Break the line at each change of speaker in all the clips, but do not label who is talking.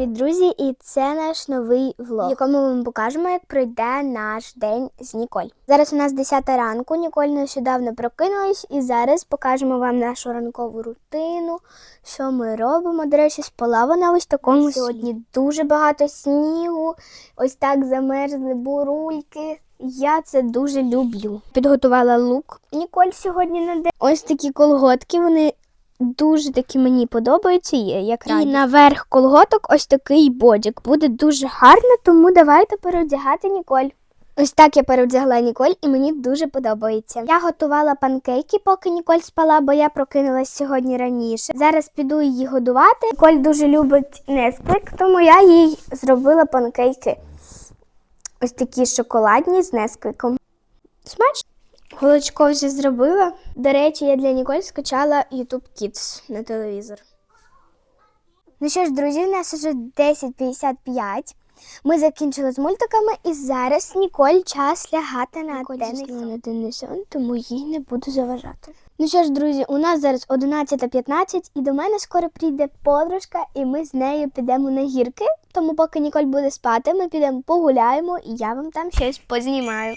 Привіт, друзі! І це наш новий влог, в якому ми вам покажемо, як пройде наш день з Ніколь. Зараз у нас 10 ранку. Ніколь нещодавно прокинулась, і зараз покажемо вам нашу ранкову рутину, що ми робимо. До речі, спала вона ось такому сьогодні дуже багато снігу. Ось так замерзли бурульки. Я це дуже люблю. Підготувала лук Ніколь сьогодні на день. Ось такі колготки. Вони дуже такі мені подобаються, є, як І наверх колготок ось такий бодік. Буде дуже гарно, тому давайте переодягати Ніколь. Ось так я переодягла Ніколь, і мені дуже подобається. Я готувала панкейки, поки Ніколь спала, бо я прокинулась сьогодні раніше. Зараз піду її годувати. Ніколь дуже любить несквик, тому я їй зробила панкейки. Ось такі шоколадні з несквиком. Смачно? Голочко вже зробила. До речі, я для Ніколь скачала YouTube Kids на телевізор. Ну що ж, друзі, у нас вже 10.55. Ми закінчили з мультиками і зараз Ніколь час лягати на денний денний сон, тому їй не буду заважати. Ну що ж, друзі, у нас зараз 11.15 і до мене скоро прийде подружка, і ми з нею підемо на гірки. Тому поки Ніколь буде спати, ми підемо погуляємо, і я вам там щось познімаю.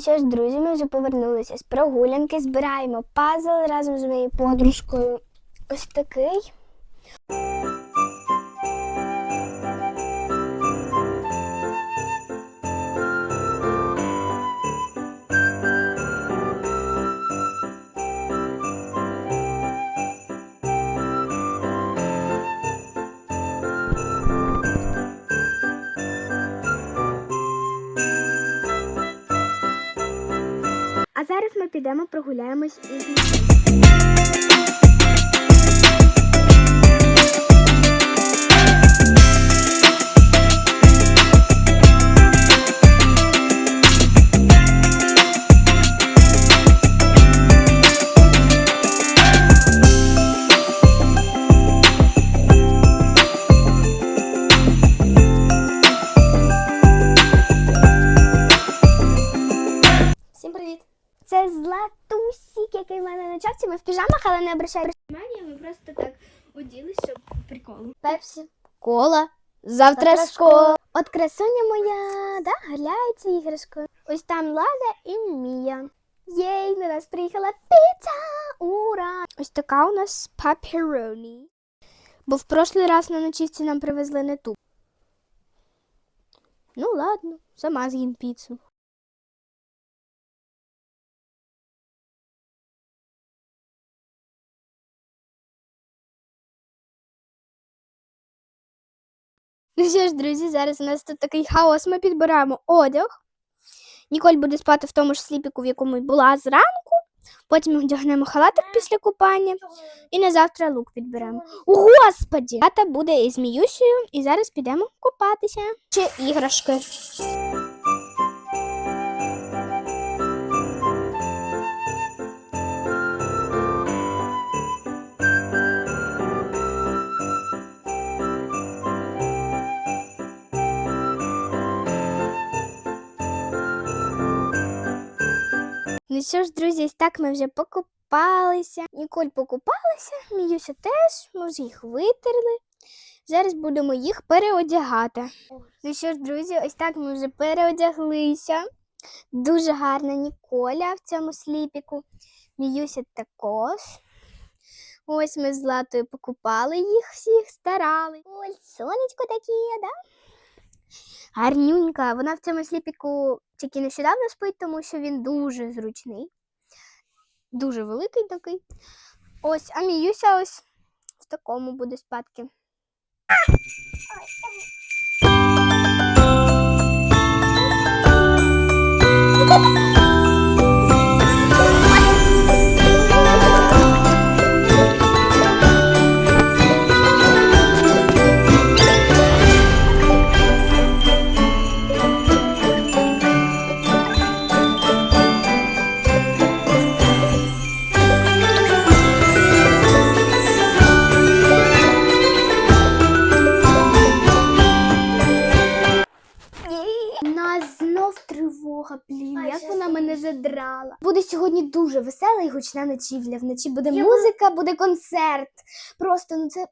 Що ж, друзі, вже повернулися з прогулянки, збираємо пазл разом з моєю подружкою. Ось такий. Підемо прогуляємось із Це Златусік, який в мене на чапці. Ми в піжамах, але не обращай внимання, ми просто так оділись, щоб по приколу. Пепсі, кола. Завтра, школа. От красуня моя, да, гляється іграшкою. Ось там Лада і Мія. Єй, на нас приїхала піца! Ура! Ось така у нас папероні. Бо в прошлий раз на ночівці нам привезли не ту. Ну ладно, сама з'їм піцу. Ну що ж, друзі, зараз у нас тут такий хаос. Ми підбираємо одяг. Ніколь буде спати в тому ж сліпіку, в якому й була зранку. Потім одягнемо халатик після купання. І на завтра лук підберемо. О, Господі! Тата буде із Міюсією, і зараз підемо купатися. Чи іграшки. Ну що ж, друзі, так ми вже покупалися. Ніколь покупалася, Міюся теж, ми вже їх витерли. Зараз будемо їх переодягати. Ну що ж, друзі, ось так ми вже переодяглися. Дуже гарна Ніколя в цьому сліпіку. Міюся також. Ось ми з Златою покупали їх всіх, старали. Ой, сонечко таке, да? Гарнюнька. Вона в цьому сліпіку тільки нещодавно спить, тому що він дуже зручний, дуже великий такий. Ось, а мійся ось в такому буде спадки. засинала. Буде сьогодні дуже весела і гучна ночівля. Вночі буде
Я
музика, буде концерт. Просто ну це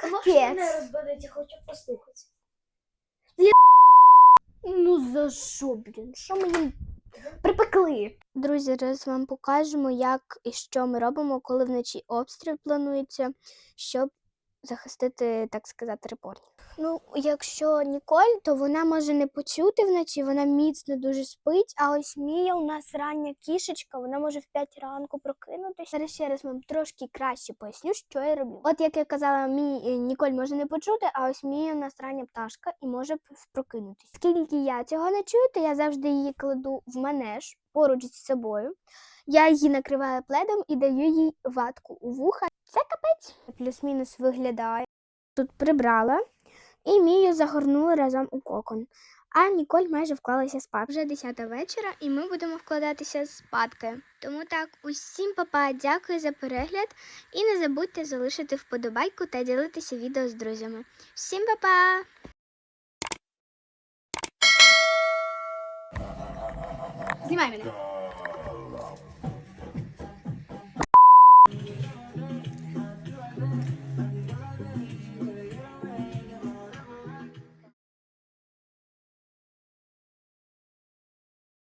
Капець.
мене розбудити, я хочу послухати.
Ну за що, блін? Що мені припекли? Друзі, зараз вам покажемо, як і що ми робимо, коли вночі обстріл планується, щоб захистити, так сказати, репортів. Ну, якщо Ніколь, то вона може не почути вночі, вона міцно дуже спить. А ось Мія у нас рання кішечка, вона може в 5 ранку прокинутися. Зараз ще раз вам трошки краще поясню, що я роблю. От як я казала, мій е, Ніколь може не почути, а ось Мія у нас рання пташка і може прокинутися. Скільки я цього не чую, то я завжди її кладу в манеж поруч з собою. Я її накриваю пледом і даю їй ватку у вуха. Це капець. Плюс-мінус виглядає. Тут прибрала і Мію загорнула разом у кокон. А Ніколь майже вклалася спати. Вже 10 вечора, і ми будемо вкладатися спадки. Тому так, усім папа, дякую за перегляд. І не забудьте залишити вподобайку та ділитися відео з друзями. Всім папа! Знімай мене.